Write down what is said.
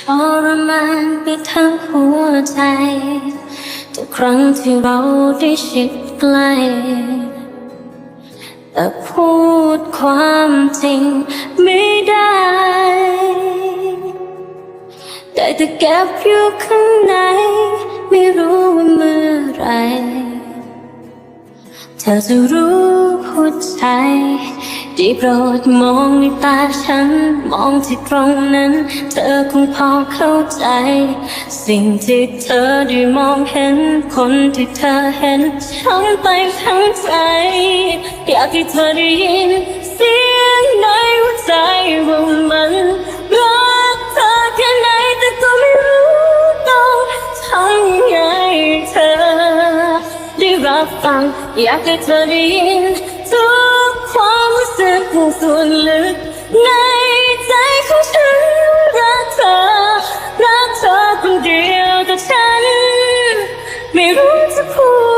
ทรมานไปทั้งหัวใจ ทุกครั้งที่เราได้ชิดใกล้แต่พูดความจริงไม่ได้ ได้แต่เก็บอยู่ข้างใน ไม่รู้ว่าเมื่อไร เธอจะรู้หัวใจ ได้โปรดมองในตาฉัน มองที่ตรงนั้น เธอคงพอเข้าใจ สิ่งที่เธอได้มองเห็น คนที่เธอเห็นฉันไปทั้งใจ อยากให้เธอได้ยินเสียงในหัวใจว่ามันรักเธอแค่ไหนแต่ก็ไม่รู้ต้องทำยังไงเธอ ได้รับฟังอยากให้เธอได้ยินทุก ส่วนลึก ในใจของฉันรักเธอ รักเธอคนเดียวแต่ฉัน ไม่รู้จะพูด